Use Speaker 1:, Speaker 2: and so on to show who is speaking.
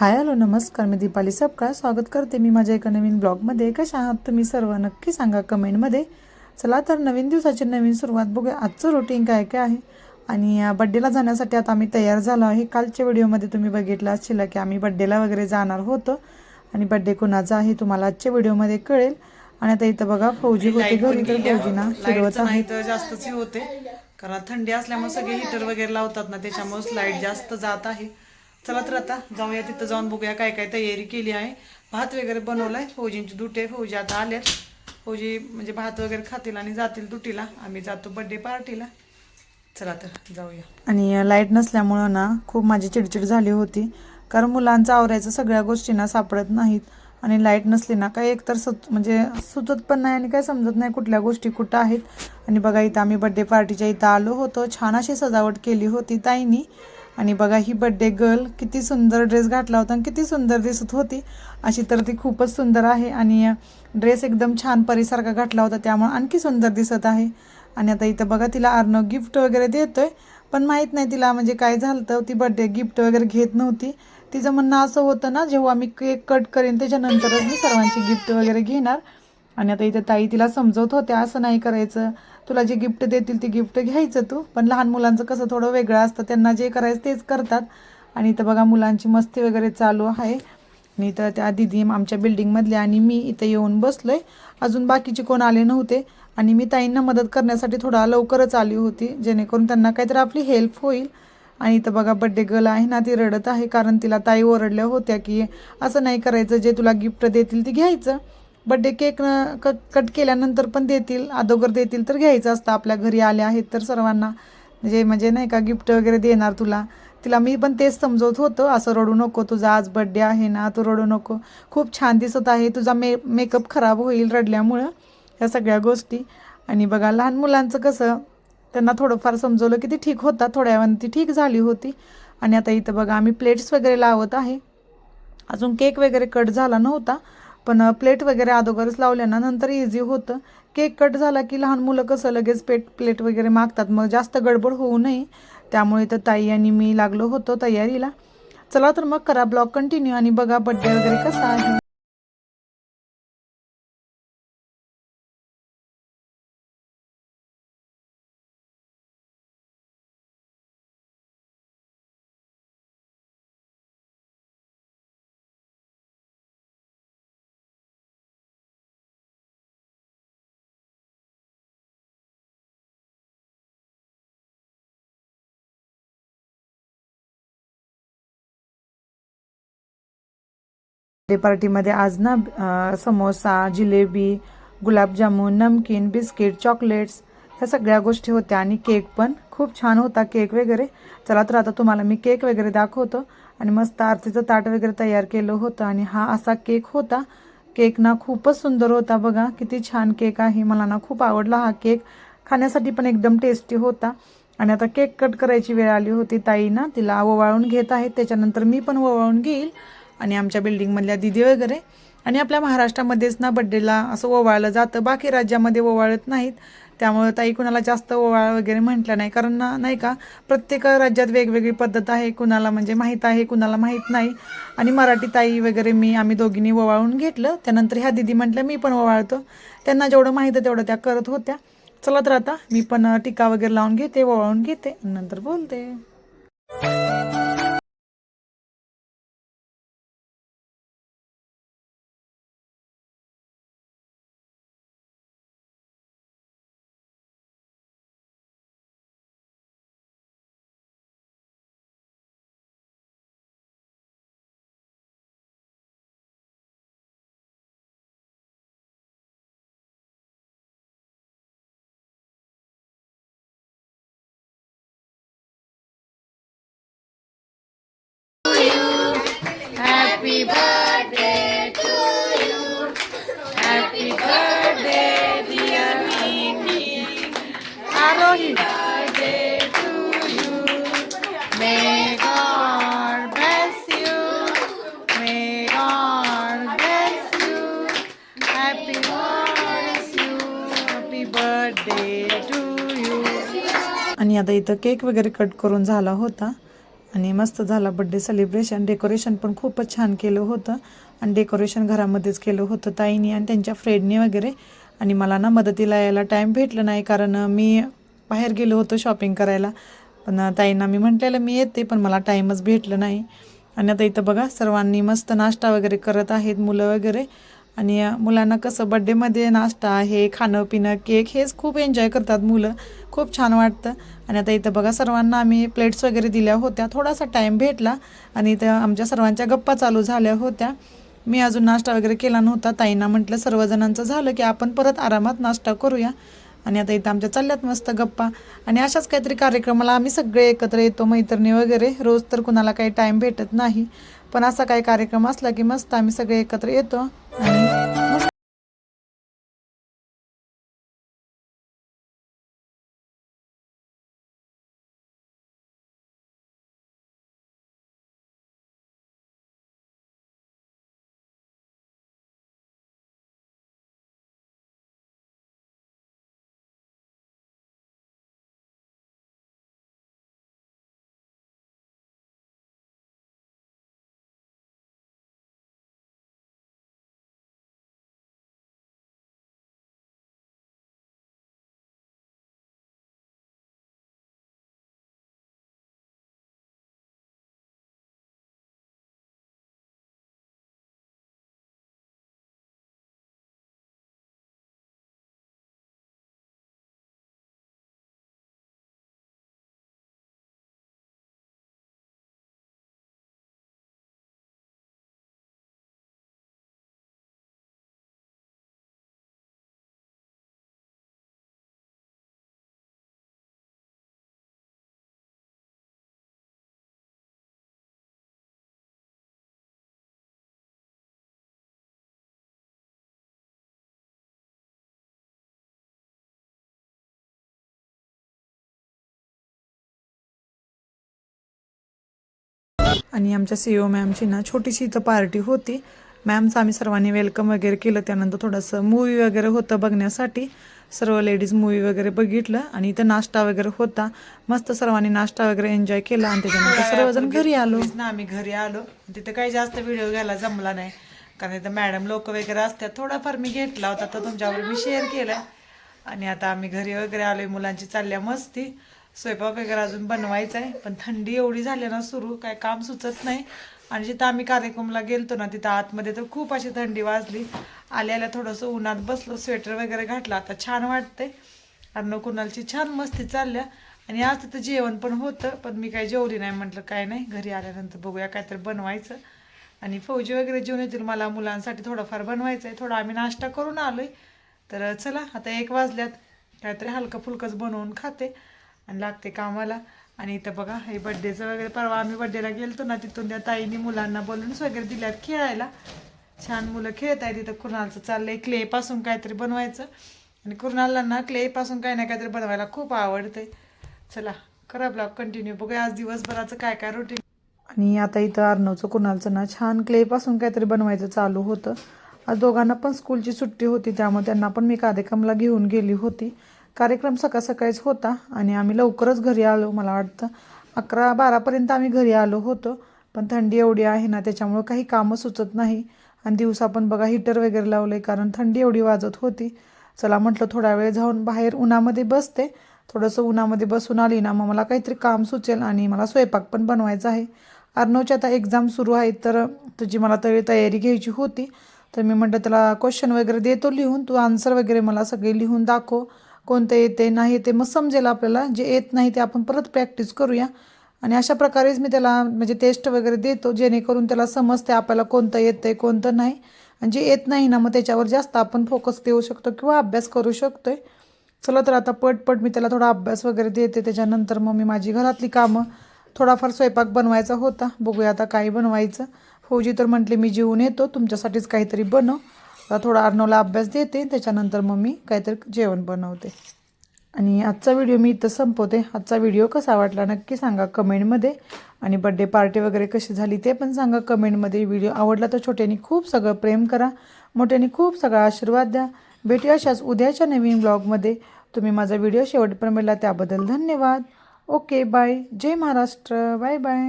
Speaker 1: Hi hello नमस्कार मी दीपाली सबका स्वागत करते मी माझ्या एका नवीन ब्लॉगमध्ये. कशा आहात तुम्ही सर्व? नक्की सांगा कमेंटमध्ये. चला तर नवीन दिवसाची नवीन सुरुवात बघूया. आजचं रुटीन काय काय आहे? आणि बड्डेला जाण्यासाठी आता आम्ही तयार झालो आहे. कालच्या व्हिडिओमध्ये तुम्ही बघितलं असेल की आम्ही बड्डेला वगैरे जाणार होतो. आणि बड्डे कोणाचा आहे तुम्हाला आजच्या व्हिडिओमध्ये कळेल. आणि आता इथं बघा फौजी होते घरी तर फौजीना चिडवत आहे.
Speaker 2: जास्तच होते. कारण थंडी असल्यामुळे सगळे हिटर वगैरे लावतात ना त्याच्यामुळे लाइट जास्त जात आहे. चला तर आता जाऊया तिथं जाऊन बघूया काय काय तयारी केली आहे. भात वगैरे बनवलाय. फौजींची दुटे फौजी आता आल्यात. फौजी म्हणजे भात वगैरे खातील आणि जातील दुटीला. आम्ही जातो बर्थडे पार्टीला चला तर जाऊया.
Speaker 1: आणि लाइट नसल्यामुळं ना खूप माझी चिडचिड झाली होती. कारण मुलांचं आवरायचं सगळ्या गोष्टींना सापडत नाहीत. आणि लाइट नसली ना काय एकतर सुत म्हणजे सुचत पण नाही आणि काय समजत नाही कुठल्या गोष्टी कुठं आहेत. आणि बघा इथं आम्ही बड्डे पार्टीच्या इथं आलो होतो. छान अशी सजावट केली होती ताईनी. आणि बघा ही बड्डे गर्ल किती सुंदर ड्रेस घातला होता आणि किती सुंदर दिसत होती. अशी तर ती खूपच सुंदर आहे आणि ड्रेस एकदम छान परीसारखा घातला होता त्यामुळे आणखी सुंदर दिसत आहे. आणि आता इथं बघा तिला अर्णव गिफ्ट वगैरे देतोय पण माहीत नाही तिला म्हणजे काय झालं तर ती बड्डे गिफ्ट वगैरे घेत नव्हती. तिचं म्हणणं असं होतं ना जेव्हा मी केक कट करेन त्याच्यानंतरच मी सर्वांची गिफ्ट वगैरे घेणार. आणि आता इथं ताई तिला समजवत होत्या असं नाही करायचं. तुला जे गिफ्ट देतील ते गिफ्ट घ्यायचं तू. पण लहान मुलांचं कसं थोडं वेगळं असतं. त्यांना जे करायचं तेच करतात. आणि इथं बघा मुलांची मस्ती वगैरे चालू आहे. आणि इथं त्या दिदी आमच्या बिल्डिंगमधले आणि मी इथं येऊन बसलो आहे अजून बाकीचे कोण आले नव्हते. आणि मी ताईंना मदत करण्यासाठी थोडा लवकरच आली होती. जेणेकरून त्यांना काहीतरी आपली हेल्प होईल. आणि इथं बघा बड्डे गर्ल आहे ना ती रडत आहे. कारण तिला ताई ओरडल्या होत्या की असं नाही करायचं. जे तुला गिफ्ट देतील ते घ्यायचं. बड्डे केक कट कट केल्यानंतर पण देतील. अगोदर देतील तर घ्यायचं असतं. आपल्या घरी आले आहेत तर सर्वांना. म्हणजे म्हणजे नाही का गिफ्ट वगैरे देणार तुला. तिला मी पण तेच समजवत होतं. असं रडू नको. तुझा आज बड्डे आहे ना तू रडू नको. खूप छान दिसत आहे. तुझा मे मेकअप खराब होईल रडल्यामुळं. ह्या सगळ्या गोष्टी. आणि बघा लहान मुलांचं कसं त्यांना थोडंफार समजवलं की ती ठीक होता थोड्या वेळाने ती ठीक झाली होती. आणि आता इथं बघा आम्ही प्लेट्स वगैरे लावत आहे. अजून केक वगैरे कट झाला नव्हता. पण प्लेट वगैरे अगोदरच लावल्या ना नंतर इझी होतं. केक कट झाला की लहान मुलं कसं लगेच पेट प्लेट वगैरे मागतात. मग जास्त गडबड होऊ नये. त्यामुळे तर ताई आणि मी लागलो होतो तयारीला. चला तर मग करा ब्लॉग कंटिन्यू आणि बघा बड्डे वगैरे कसा आहे. बर्थडे पार्टीमध्ये आज ना समोसा जिलेबी गुलाबजामुन नमकीन बिस्किट चॉकलेट्स ह्या सगळ्या गोष्टी होत्या आणि केक पण. खूप छान होता केक वगैरे. चला तर आता तुम्हाला मी केक वगैरे दाखवतो. आणि मस्त आरतीचं ताट वगैरे तयार केलं होतं आणि हा असा केक होता. केक ना खूपच सुंदर होता बघा. किती छान केक आहे. मला ना खूप आवडला हा केक. खाण्यासाठी पण एकदम टेस्टी होता. आणि आता केक कट करायची वेळ आली होती ताई ना. तिला ओवाळून घेत आहे. त्याच्यानंतर मी पण ओवाळून घेईल. आणि आमच्या बिल्डिंगमधल्या दिदी वगैरे. आणि आपल्या महाराष्ट्रामध्येच ना बड्डेला असं ओवाळलं जातं. बाकी राज्यामध्ये ओवाळत नाहीत. त्यामुळं ताई कुणाला जास्त ओवाळ वगैरे म्हटलं नाही. कारण ना नाही का प्रत्येक राज्यात वेगवेगळी पद्धत आहे. कुणाला म्हणजे माहीत आहे कुणाला माहीत नाही. आणि मराठी ताई वगैरे मी आम्ही दोघींनी ओवाळून घेतलं. त्यानंतर ह्या दिदी म्हटलं मी पण ओवाळतो. त्यांना जेवढं माहीत आहे तेवढं त्या करत होत्या. चला तर आता मी पण टीका वगैरे लावून घेते ओवाळून घेते. नंतर बोलते. Happy birthday to you. Happy birthday, dear Nikki. Happy birthday to you. May God bless you. May God bless you. Happy bless you. Happy birthday to you. आणि आता इथं केक वगैरे कट करून झाला होता आणि मस्त झाला बड्डे सेलिब्रेशन डेकोरेशन पण खूपच छान केलं होतं. आणि डेकोरेशन घरामध्येच केलं होतं ताईनी आणि त्यांच्या फ्रेंडनी वगैरे. आणि मला ना मदतीला यायला टाईम भेटलं नाही कारण मी बाहेर गेलो होतो शॉपिंग करायला. पण ताईंना मी म्हटलेलं मी येते पण मला टाईमच भेटलं नाही. आणि आता इथं बघा सर्वांनी मस्त नाश्ता वगैरे करत आहेत मुलं वगैरे. आणि मुलांना कसं बड्डेमध्ये नाश्ता हे खाणं पिणं केक हेच खूप एन्जॉय करतात मुलं. खूप छान वाटतं. आणि आता इथं बघा सर्वांना आम्ही प्लेट्स वगैरे दिल्या होत्या. थोडासा टाईम भेटला आणि इथं आमच्या सर्वांच्या गप्पा चालू झाल्या होत्या. मी अजून नाश्ता वगैरे केला नव्हता. ताईंना म्हटलं सर्वजणांचं झालं की आपण परत आरामात नाश्ता करूया. आणि आता इथं आमच्या चालल्यात मस्त गप्पा. आणि अशाच काहीतरी कार्यक्रमाला आम्ही सगळे एकत्र येतो मैत्रिणी वगैरे. रोज तर कुणाला काही टाईम भेटत नाही. पण असा काही कार्यक्रम असला की मस्त आम्ही सगळे एकत्र येतो. आणि आणि आमच्या सी ओ मॅमची ना छोटीशी इथं पार्टी होती. मॅमचं आम्ही सर्वांनी वेलकम वगैरे केलं. त्यानंतर थोडंसं मूवी वगैरे होतं बघण्यासाठी. सर्व लेडीज मूवी वगैरे बघितलं आणि इथं नाश्ता वगैरे होता. मस्त सर्वांनी नाश्ता वगैरे एन्जॉय केला आणि त्याच्यानंतर सर्वजण घरी आलो.
Speaker 2: ना आम्ही घरी आलो. तिथे काही जास्त व्हिडिओ घ्यायला जमला नाही. कारण इथं मॅडम लोक वगैरे असतात. थोडाफार मी घेतला होता. तर तुमच्यावर मी शेअर केलाय आणि आता आम्ही घरी वगैरे आलोय. मुलांची चालल्या मस्ती. स्वयंपाक वगैरे अजून बनवायचा आहे पण थंडी एवढी झाली ना सुरू काय काम सुचत नाही. आणि जिथं आम्ही कार्यक्रमला गेलतो ना तिथं आतमध्ये तर खूप अशी थंडी वाजली. आल्या आल्या थोडंसं उन्हात बसलो स्वेटर वगैरे घातलं. आता छान वाटतंय. अन्न कुणालची छान मस्ती चालल्या. आणि आज तिथं जेवण पण होतं पण मी काही जेवली नाही म्हटलं काय नाही घरी आल्यानंतर बघूया काहीतरी बनवायचं. आणि फौजी वगैरे जेवण येतील मला मुलांसाठी थोडंफार बनवायचं आहे. थोडा आम्ही नाश्ता करून आलोय. तर चला आता एक वाजल्यात. काहीतरी हलकं फुलकंच बनवून खाते. आणि लागते कामाला. आणि इथं बघा हे बड्डेचं वगैरे परवा आम्ही बड्डेला गेलतो ना तिथून त्या ताईने मुलांना बलून्स वगैरे दिल्यात खेळायला. छान मुलं खेळत आहेत तिथं कुणालचं चाललंय क्लेपासून काहीतरी बनवायचं. आणि कुणाला ना क्लेपासून काही ना काहीतरी बनवायला खूप आवडते चला करा ब्लॉग कंटिन्यू बघूया आज दिवसभराचं काय काय रुटीन
Speaker 1: आणि आता इथं अर्णवचं कुणालचं ना छान क्लेपासून काहीतरी बनवायचं चालू होतं. आज दोघांना पण स्कूलची सुट्टी होती त्यामुळे त्यांना पण मी कार्यक्रमला घेऊन गेली होती. कार्यक्रम सकाळ सकाळीच होता आणि आम्ही लवकरच घरी आलो मला वाटतं. अकरा बारापर्यंत आम्ही घरी आलो होतो पण थंडी एवढी आहे ना त्याच्यामुळं काही कामं सुचत नाही. आणि दिवसा पण बघा हीटर वगैरे लावलं आहे कारण थंडी एवढी वाजत होती. चला म्हटलं थोडा वेळ जाऊन बाहेर उन्हामध्ये बसते. थोडंसं उन्हामध्ये बसून आली ना मग मला काहीतरी काम सुचेल आणि मला स्वयंपाक पण बनवायचा आहे. अर्णवची आता एक्झाम सुरू आहे तर तुझी मला तरी तयारी घ्यायची होती. तर मी म्हटलं त्याला क्वेश्चन वगैरे देतो लिहून. तू आन्सर वगैरे मला सगळे लिहून दाखव. कोणतं येते नाही येते मग समजेल आपल्याला. जे येत नाही ते आपण परत प्रॅक्टिस करूया. आणि अशा प्रकारेच मी त्याला म्हणजे टेस्ट वगैरे देतो जेणेकरून त्याला समजते आपल्याला कोणतं येतं आहे कोणतं नाही. आणि जे येत नाही ना मग त्याच्यावर जास्त आपण फोकस देऊ शकतो किंवा अभ्यास करू शकतो आहे चला तर आता पटपट मी त्याला थोडा अभ्यास वगैरे देते. त्याच्यानंतर मग मी माझी घरातली कामं. थोडाफार स्वयंपाक बनवायचा होता. बघूया आता काय बनवायचं. फौजी तर म्हटले मी जेवून येतो. तुमच्यासाठीच काहीतरी बनव. थोडा अर्णवला अभ्यास देते त्याच्यानंतर मग मी काहीतरी जेवण बनवते. आणि आजचा व्हिडिओ मी इथं संपवते. आजचा व्हिडिओ कसा वाटला नक्की सांगा कमेंटमध्ये. आणि बड्डे पार्टी वगैरे कशी झाली ते पण सांगा कमेंटमध्ये. व्हिडिओ आवडला तर छोट्यानी खूप सगळं प्रेम करा. मोठ्यानी खूप सगळा आशीर्वाद द्या. भेटूया अशाच उद्याच्या नवीन ब्लॉगमध्ये तुम्ही माझा व्हिडिओ शेवटपर्यंत मिळला त्याबद्दल धन्यवाद. ओके बाय जय महाराष्ट्र. Bye bye